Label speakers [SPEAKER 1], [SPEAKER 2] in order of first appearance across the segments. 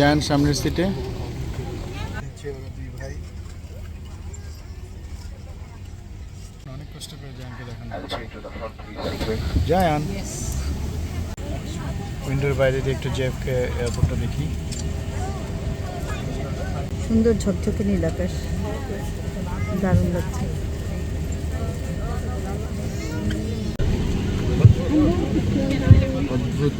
[SPEAKER 1] যান সামনের সিটে। অনেক কষ্ট করে জায়ানকে দেখানো হচ্ছে জায়ান উইন্ডোর বাইরে দিয়ে একটু জেফকে এয়ারপোর্টটা দেখি।
[SPEAKER 2] সুন্দর ঝকঝকে নীল আকাশ। দারুণ লাগছে।
[SPEAKER 1] অদ্ভুত।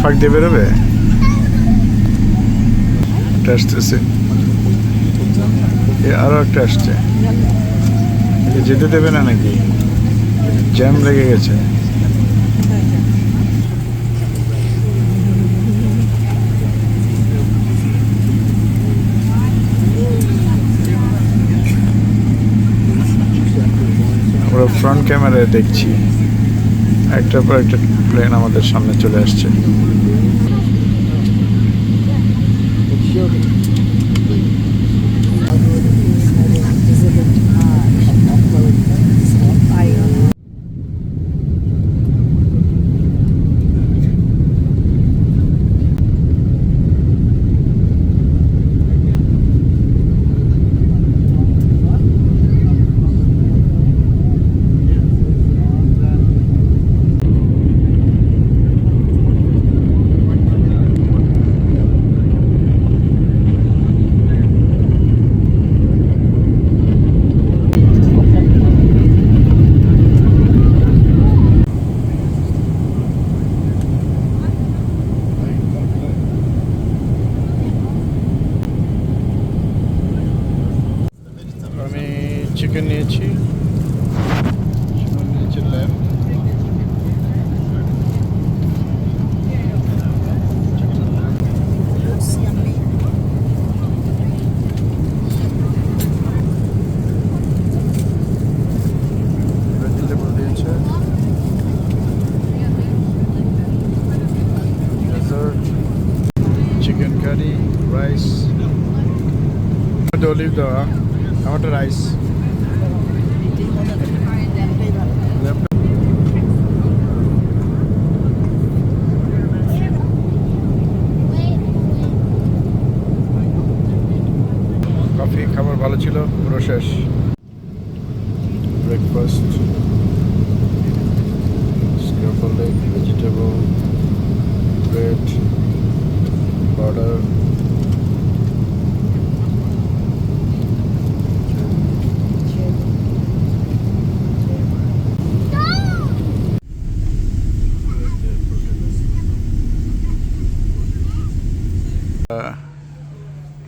[SPEAKER 1] ফাঁক দিয়ে বেরোবে? একটা আসতেছে। এ আরও একটা আসছে। যেতে দেবে না নাকি? জ্যাম লেগে গেছে। আমরা ফ্রন্ট ক্যামেরায় দেখছি। একটার পর একটা প্লেন আমাদের সামনে চলে আসছে। অলিভ দেওয়া আমারটা রাইস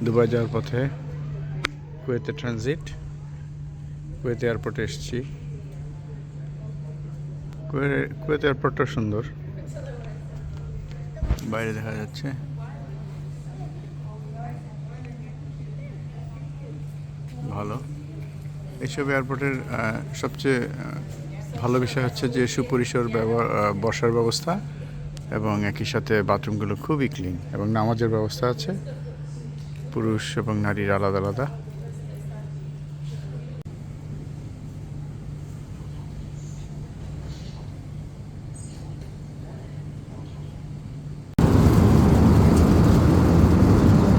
[SPEAKER 1] দুবাই যাওয়ার পথে কুয়েতে ট্রানজিট কুয়েত এয়ারপোর্টে এসেছি। কুয়ে- কুয়েত এয়ারপোর্টটা সুন্দর। বাইরে দেখা যাচ্ছে। ভালো। এইসব এয়ারপোর্টের সবচেয়ে ভালো বিষয় হচ্ছে যে সুপরিসর বসার ব্যবস্থা এবং একই সাথে বাথরুমগুলো খুবই ক্লিন এবং নামাজের ব্যবস্থা আছে। পুরুষ এবং নারীর আলাদা আলাদা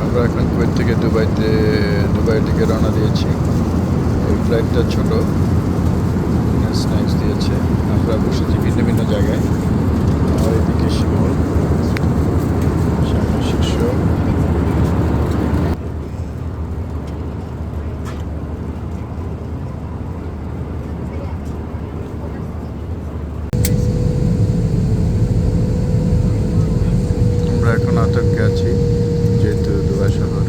[SPEAKER 1] আমরা এখন কুয়েত থেকে দুবাইতে দুবাইয়ের দিকে রওনা দিয়েছি এই ফ্লাইটটা ছোট স্ন্যাক্স দিয়েছে আমরা বসেছি ভিন্ন ভিন্ন জায়গায় আর এদিকে শিমল সামনে শীর্ষ আমরা এখন আতঙ্কে আছি যেহেতু দুবাই শহর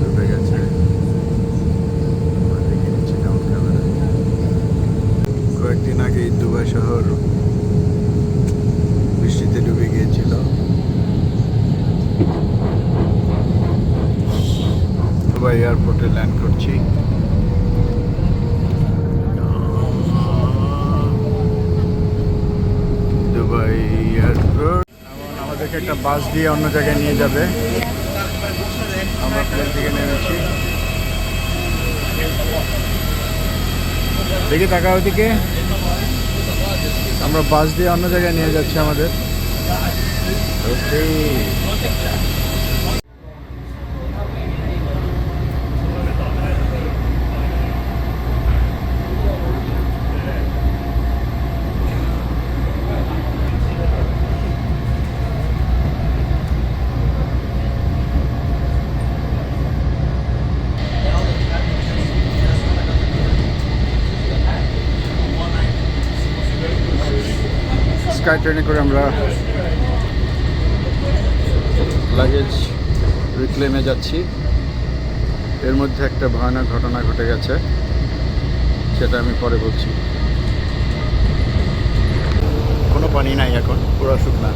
[SPEAKER 1] ডুবে গেছে আমরা দেখে নিচ্ছি ডাউন ক্যামেরায় কয়েকদিন আগেই দুবাই শহর বৃষ্টিতে ডুবে গিয়েছিল দুবাই এয়ারপোর্টে ল্যান্ড করছি দুবাই এয়ারপোর্ট এখন আমাদেরকে একটা বাস দিয়ে অন্য জায়গায় নিয়ে যাবে। আমরা প্লেন থেকে নেমেছি। দেখি টাকা ওইদিকে আমরা বাস দিয়ে অন্য জায়গায় নিয়ে যাচ্ছি আমাদের। স্কাই ট্রেনে করে আমরা লাগেজ রিক্লেমে যাচ্ছি। এর মধ্যে একটা ভয়ানক ঘটনা ঘটে গেছে, সেটা আমি পরে বলছি। কোনো পানি নাই এখন, পুরো শুকনা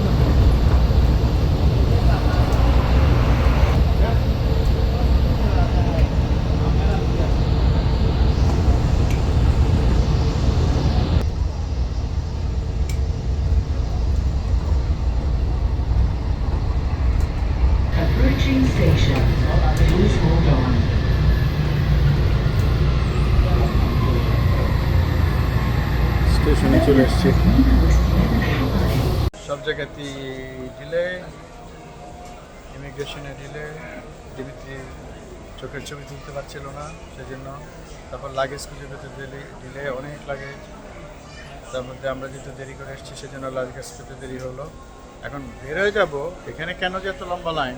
[SPEAKER 3] Approaching station. Please hold on.
[SPEAKER 1] স্টেশনে চলে এসেছি সব জায়গাতেই ডিলে ইমিগ্রেশনে ডিলে ডিমিত্রি চোখের ছবি তুলতে পারছিল না, সেজন্য তারপর লাগেজ খুঁজে পেতে দিলে ডিলে অনেক লাগেজ তার মধ্যে আমরা যেহেতু দেরি করে এসেছি, সেজন্য লাগেজ পেতে দেরি হলো। এখন বের হয়ে যাব। এখানে কেন যে এত লম্বা লাইন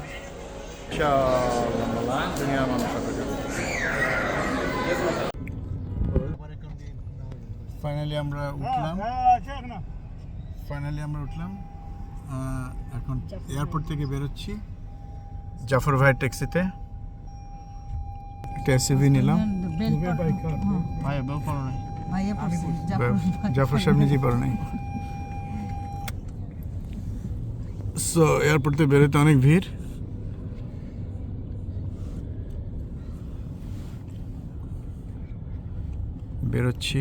[SPEAKER 1] লম্বা লাইন ফাইনালি আমরা উঠলাম। ফাইনালি আমরা উঠলাম। এখন এয়ারপোর্ট থেকে বেরোচ্ছি। জাফর ভাইয়ের ট্যাক্সিতে। একটা এসইভি নিলাম। জাফর সাহেব নিজেই পারো নাই। সো এয়ারপোর্ট থেকে বেরোতে অনেক ভিড়। বেরোচ্ছি।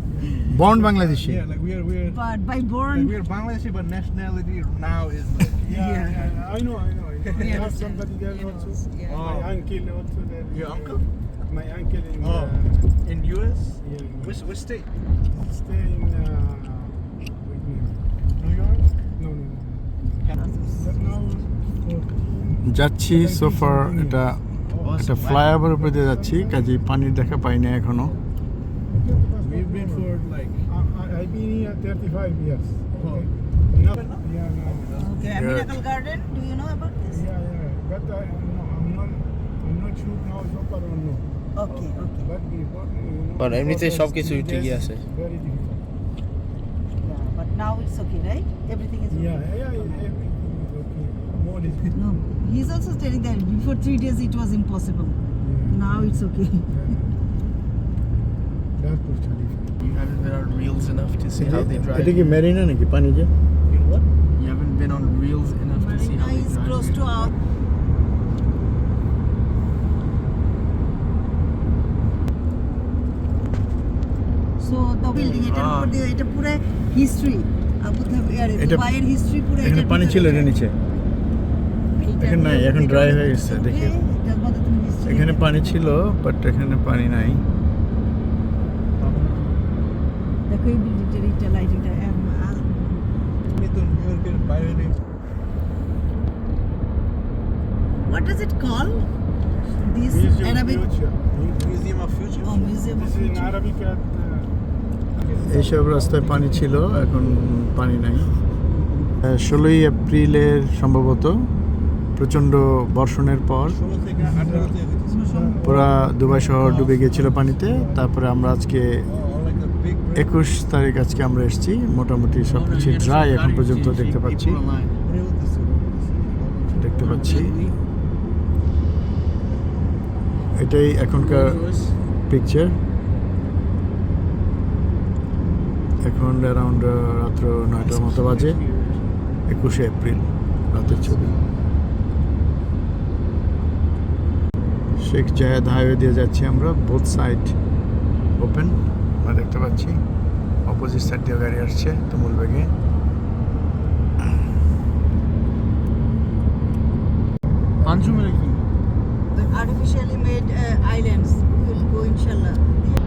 [SPEAKER 1] Bond Bangladeshi
[SPEAKER 4] Yeah, like we are we are
[SPEAKER 2] but by
[SPEAKER 4] like
[SPEAKER 2] born,
[SPEAKER 4] we are Bangladeshi, but nationality now is like
[SPEAKER 5] Yeah,
[SPEAKER 2] Yeah.
[SPEAKER 5] yeah, I know, I know. I
[SPEAKER 2] We
[SPEAKER 5] have
[SPEAKER 2] understand.
[SPEAKER 5] somebody there also.
[SPEAKER 2] Yeah.
[SPEAKER 4] Oh.
[SPEAKER 5] My uncle also there.
[SPEAKER 4] Your uncle?
[SPEAKER 5] My uncle in
[SPEAKER 4] Oh.
[SPEAKER 5] uh,
[SPEAKER 4] in US.
[SPEAKER 5] yeah,
[SPEAKER 4] Which which state?
[SPEAKER 5] stay in uh, wait a minute.
[SPEAKER 4] New York.
[SPEAKER 5] No, no, no. But now 14,
[SPEAKER 1] যাচ্ছি সোফার এটা একটা flyover উপরে দিয়ে যাচ্ছি কাজে পানির দেখা পাই না এখনো
[SPEAKER 5] 35 years.
[SPEAKER 4] Oh.
[SPEAKER 5] Okay. No, yeah, no.
[SPEAKER 2] okay, Miracle Garden. Do you know about this?
[SPEAKER 5] Yeah, yeah. But I, no, I'm not, I'm not sure now so far or no.
[SPEAKER 2] Okay, okay.
[SPEAKER 5] But before, you know,
[SPEAKER 6] But এমনিতে
[SPEAKER 5] before
[SPEAKER 6] সবকিছু
[SPEAKER 5] three
[SPEAKER 6] ঠিকই
[SPEAKER 5] days,
[SPEAKER 6] আছে।
[SPEAKER 5] Very difficult.
[SPEAKER 2] Yeah, but now it's okay, right? Everything is okay.
[SPEAKER 5] Yeah, yeah, yeah, everything is okay. More is
[SPEAKER 2] No, he's also telling that before three days it was impossible. Now it's okay.
[SPEAKER 5] That's Burj Khalifa.
[SPEAKER 6] You haven't been on reels enough to see how they drive.
[SPEAKER 1] এটা কি মেরিনা নাকি পানি যে
[SPEAKER 4] what?
[SPEAKER 6] You haven't been on reels enough to see how they drive.
[SPEAKER 2] close to our. So the building এটার
[SPEAKER 6] Ah.
[SPEAKER 2] উপর দিয়ে এটা পুরো হিস্ট্রি আবু ধাবি আর
[SPEAKER 1] এটা-
[SPEAKER 2] দুবাইয়ের হিস্ট্রি পুরো
[SPEAKER 1] এখানে পানি ছিল। এটা নিচে এখন নাই, এখন
[SPEAKER 2] আছে।
[SPEAKER 1] হয়ে গেছে, দেখি। এখানে পানি ছিল বাট এখানে পানি নাই
[SPEAKER 2] এই বিল্ডিংটার What does it call? This
[SPEAKER 5] Museum
[SPEAKER 2] Arabic
[SPEAKER 5] Future.
[SPEAKER 4] Museum of Future.
[SPEAKER 2] oh, museum of
[SPEAKER 5] This is in. Arabic at uh,
[SPEAKER 1] এইসব রাস্তায় পানি ছিল এখন পানি নাই ষোলোই এপ্রিলের সম্ভবত প্রচণ্ড বর্ষণের পর পুরা দুবাই শহর ডুবে গিয়েছিল পানিতে তারপরে আমরা আজকে একুশ তারিখ আজকে আমরা এসেছি। মোটামুটি সব কিছু ড্রাই এখন পর্যন্ত দেখতে পাচ্ছি। দেখতে পাচ্ছি। এটাই এখনকার পিকচার এখন অ্যারাউন্ড রাত্র নয়টার মতো বাজে। একুশে এপ্রিল, রাতের ছবি। শেখ জাহেদ হাইওয়ে দিয়ে যাচ্ছি আমরা বোথ সাইড ওপেন আমরা দেখতে পাচ্ছি। অপোজিট সাইড দিয়ে গাড়ি আসছে তুমুল বেগে।
[SPEAKER 6] আর্টিফিশিয়ালি কি?
[SPEAKER 2] Islands will go
[SPEAKER 1] islands.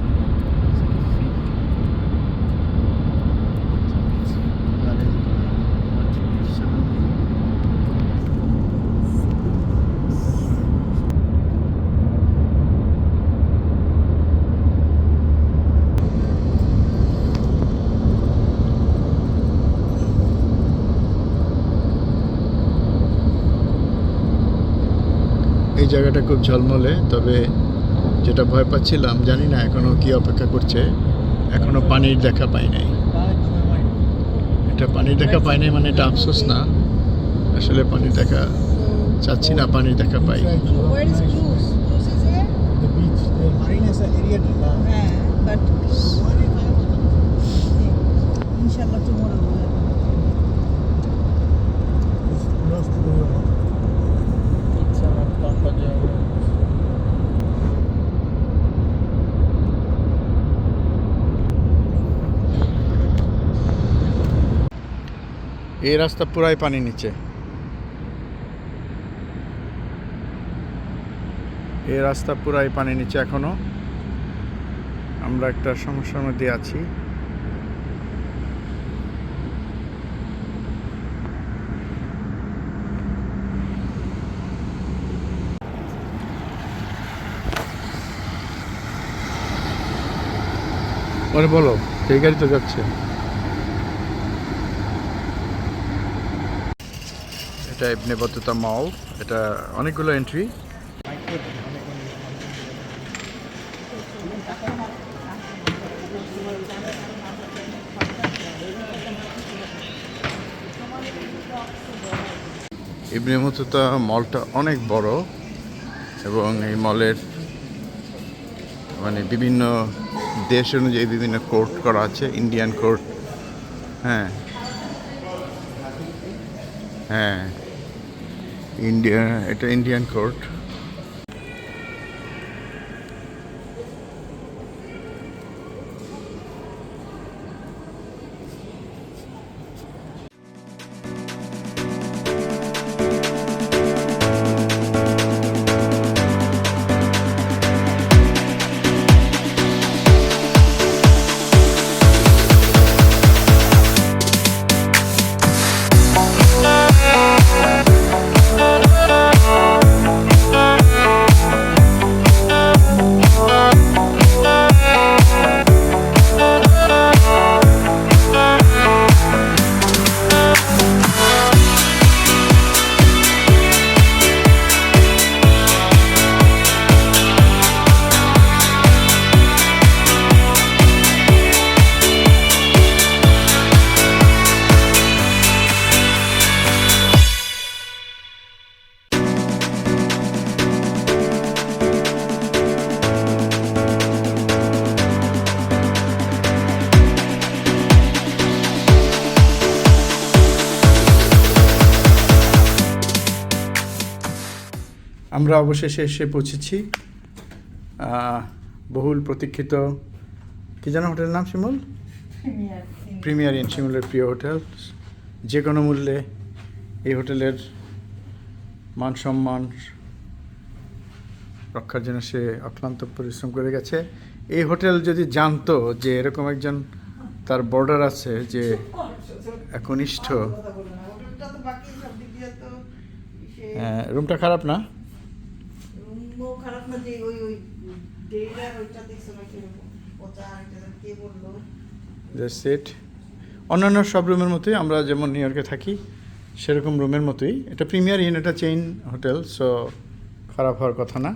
[SPEAKER 1] জায়গাটা খুব ঝলমলে তবে যেটা ভয় পাচ্ছিলাম জানি না এখনও কি অপেক্ষা করছে এখনও পানির দেখা পাই নাই। এটা পানির দেখা পাই নাই মানে এটা আফসোস না। আসলে পানির দেখা চাচ্ছি না পানির দেখা পাই।
[SPEAKER 2] Where
[SPEAKER 1] এই রাস্তা পুরাই পানি নিচে। এই রাস্তা পুরাই পানি নিচে এখনও। আমরা একটা সমস্যার মধ্যে আছি। ওরে বলো সেই গাড়ি তো যাচ্ছে। এটা ইবনে বতুতা মল এটা অনেকগুলো এন্ট্রি ইবনে বতুতা মলটা অনেক বড় এবং এই মলের মানে বিভিন্ন দেশ অনুযায়ী বিভিন্ন কোর্ট করা আছে ইন্ডিয়ান কোর্ট হ্যাঁ। হ্যাঁ। ইন্ডিয়া এটা ইন্ডিয়ান কোর্ট আমরা অবশেষে এসে পৌঁছেছি বহুল প্রতীক্ষিত কী যেন হোটেলের নাম শিমুল? প্রিমিয়ার ইন শিমুলের প্রিয় হোটেল। যে কোনো মূল্যে এই হোটেলের মান সম্মান রক্ষার জন্য সে অক্লান্ত পরিশ্রম করে গেছে। এই হোটেল যদি জানতো যে এরকম একজন তার বর্ডার আছে যে একনিষ্ঠ
[SPEAKER 2] তো
[SPEAKER 1] রুমটা খারাপ না?
[SPEAKER 2] খারাপ যে ওই ওই ওইটা
[SPEAKER 1] অন্যান্য সব রুমের মতোই, আমরা যেমন নিউ ইয়র্কে থাকি, সেরকম রুমের মতোই। এটা প্রিমিয়ার ইন এটা চেইন হোটেল সো খারাপ হওয়ার কথা না।